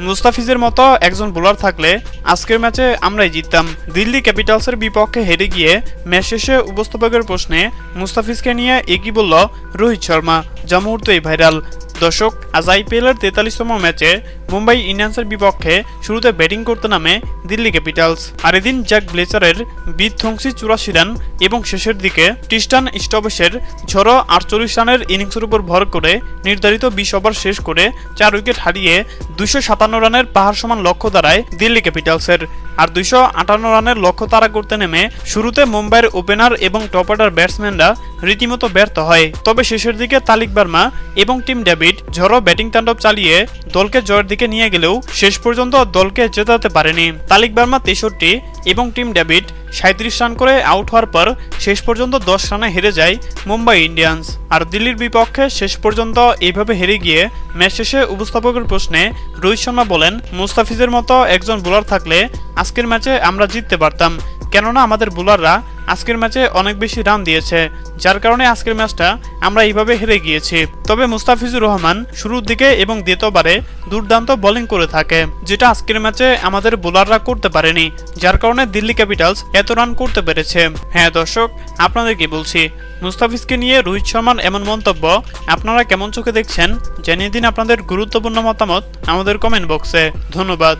মুস্তাফিজের মতো একজন বোলার থাকলে আজকের ম্যাচে আমরাই জিততাম। দিল্লি ক্যাপিটালসের বিপক্ষে হেরে গিয়ে ম্যাচ শেষে উপস্থাপকের প্রশ্নে মুস্তাফিজকে নিয়ে এগিয়ে বলল রোহিত শর্মা। যা মুহূর্তেই ভাইরাল দর্শক, আজ আইপিএলের তেতাল্লিশতম ম্যাচে মুম্বাই ইন্ডিয়ান্সের বিপক্ষে শুরুতে ব্যাটিং করতে নামে দিল্লি ক্যাপিটালস। আর এদিন জ্যাক ব্লেচারের বিধ্বংসী চুরাশি রান এবং শেষের দিকে টিস্টান স্টবেসের ঝড়ো আটচল্লিশ রানের ইনিংসের উপর ভর করে নির্ধারিত বিশ ওভার শেষ করে চার উইকেট হারিয়ে দুশো সাতান্ন রানের পাহাড় সমান লক্ষ্য দাঁড়ায় দিল্লি ক্যাপিটালসের। আর দুইশো আটান্ন রানের লক্ষ্য তারা করতে নেমে শুরুতে মুম্বাইয়ের ওপেনার এবং টপ অর্ডার ব্যাটসম্যানরা রীতিমতো ব্যর্থ হয়। তবে শেষের দিকে তালিক বার্মা এবং টিম ডেভিড ঝড়ো ব্যাটিং তাণ্ডব চালিয়ে দলকে জয়ের দিকে নিয়ে গেলেও শেষ পর্যন্ত দলকে জেতাতে পারেনি। তালিক বার্মা তেষট্টি এবং টিম ডেভিড সাঁত্রিশ রান করে আউট হওয়ার পর শেষ পর্যন্ত দশ রানে হেরে যায় মুম্বাই ইন্ডিয়ান্স। আর দিল্লির বিপক্ষে শেষ পর্যন্ত এইভাবে হেরে গিয়ে ম্যাচ শেষে উপস্থাপকের প্রশ্নে রোহিত শর্মা বলেন, মুস্তাফিজের মতো একজন বোলার থাকলে আজকের ম্যাচে আমরা জিততে পারতাম। কেননা আমাদের বোলাররা আজকের ম্যাচে অনেক বেশি রান দিয়েছে, যার কারণে আজকের ম্যাচটা আমরা এইভাবে হেরে গিয়েছি। তবে মুস্তাফিজুর রহমান শুরুর দিকে এবং দ্বিতীয়বারে দুর্দান্ত বোলিং করে থাকে, যেটা আজকের ম্যাচে আমাদের বোলাররা করতে পারেনি, যার কারণে দিল্লি ক্যাপিটালস এত রান করতে পেরেছে। হ্যাঁ দর্শক আপনাদের কি বলছি, মুস্তাফিজকে নিয়ে রোহিত শর্মার এমন মন্তব্য আপনারা কেমন চোখে দেখছেন, জানিয়ে দিন আপনাদের গুরুত্বপূর্ণ মতামত আমাদের কমেন্ট বক্সে ধন্যবাদ।